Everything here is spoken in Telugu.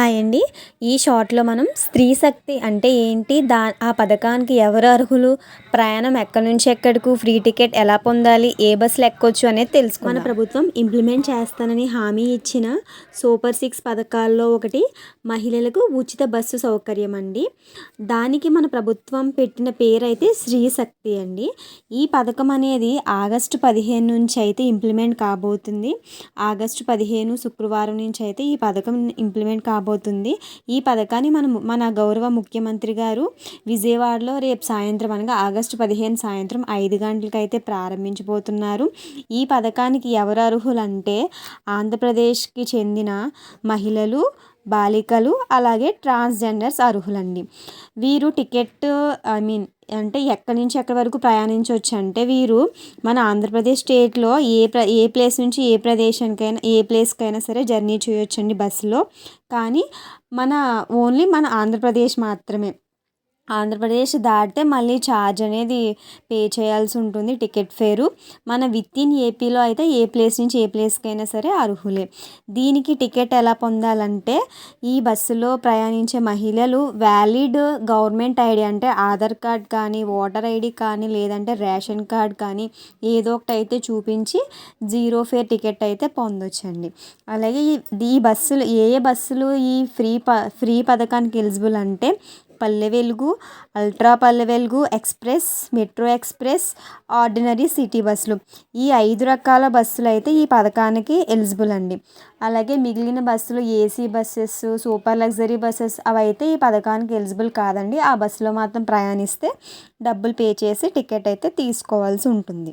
హాయ్ అండి ఈ షార్ట్లో మనం స్త్రీ శక్తి అంటే ఏంటి? దా ఆ పథకానికి ఎవరు అర్హులు? ప్రయాణం ఎక్కడి నుంచి ఎక్కడికి? ఫ్రీ టికెట్ ఎలా పొందాలి? ఏ బస్సులు ఎక్కొచ్చు అనేది తెలుసుకుందాం. మన ప్రభుత్వం ఇంప్లిమెంట్ చేస్తానని హామీ ఇచ్చిన సూపర్ సిక్స్ పథకాల్లో ఒకటి మహిళలకు ఉచిత బస్సు సౌకర్యం అండి. దానికి మన ప్రభుత్వం పెట్టిన పేరు అయితే స్త్రీ శక్తి అండి. ఈ పథకం అనేది ఆగస్టు పదిహేను నుంచి అయితే ఇంప్లిమెంట్ కాబోతుంది. ఆగస్టు పదిహేను శుక్రవారం నుంచి అయితే ఈ పథకం ఇంప్లిమెంట్ కాబోతుంది ఈ పథకాన్ని మనం మన గౌరవ ముఖ్యమంత్రి గారు విజయవాడలో రేపు సాయంత్రం అనగా ఆగస్టు పదిహేను సాయంత్రం ఐదు గంటలకైతే ప్రారంభించబోతున్నారు. ఈ పథకానికి ఎవరు అర్హులు అంటే ఆంధ్రప్రదేశ్కి చెందిన మహిళలు బాలికలు అలాగే ట్రాన్స్జెండర్స్ అర్హులండి. వీరు టికెట్ ఐ మీన్ అంటే ఎక్కడి నుంచి ఎక్కడి వరకు ప్రయాణించవచ్చు అంటే వీరు మన ఆంధ్రప్రదేశ్ స్టేట్లో ఏ ప్ర ఏ ప్లేస్ నుంచి ఏ ప్రదేశానికైనా ఏ ప్లేస్కైనా సరే జర్నీ చేయొచ్చండి బస్సులో. కానీ మన ఓన్లీ మన ఆంధ్రప్రదేశ్ మాత్రమే. ఆంధ్రప్రదేశ్ దాటితే మళ్ళీ ఛార్జ్ అనేది పే చేయాల్సి ఉంటుంది టికెట్ ఫేరు మన విత్ ఇన్ ఏపీలో అయితే ఏ ప్లేస్ నుంచి ఏ ప్లేస్కైనా సరే అర్హులే. దీనికి టికెట్ ఎలా పొందాలంటే ఈ బస్సులో ప్రయాణించే మహిళలు వ్యాలిడ్ గవర్నమెంట్ ఐడి అంటే ఆధార్ కార్డ్ కానీ ఓటర్ ఐడి కానీ లేదంటే రేషన్ కార్డ్ కానీ ఏదో ఒకటి అయితే చూపించి జీరో ఫేర్ టికెట్ అయితే పొందొచ్చండి. అలాగే ఈ బస్సులు ఏ ఏ బస్సులు ఈ ఫ్రీ ప ఫ్రీ పథకానికి ఎలిజిబుల్ అంటే పల్లె Velugu ultra Palle Velugu express metro express ordinary city బస్సులు. ఈ ఐదు రకాల బస్సులు అయితే ఈ పథకానికి ఎలిజిబుల్ అండి. అలాగే మిగిలిన బస్సులు AC buses super luxury buses అవి అయితే ఈ పథకానికి ఎలిజిబుల్ కాదండి. ఆ బస్సులో మాత్రం ప్రయాణిస్తే డబ్బులు పే చేసి టికెట్ అయితే తీసుకోవాల్సి ఉంటుంది.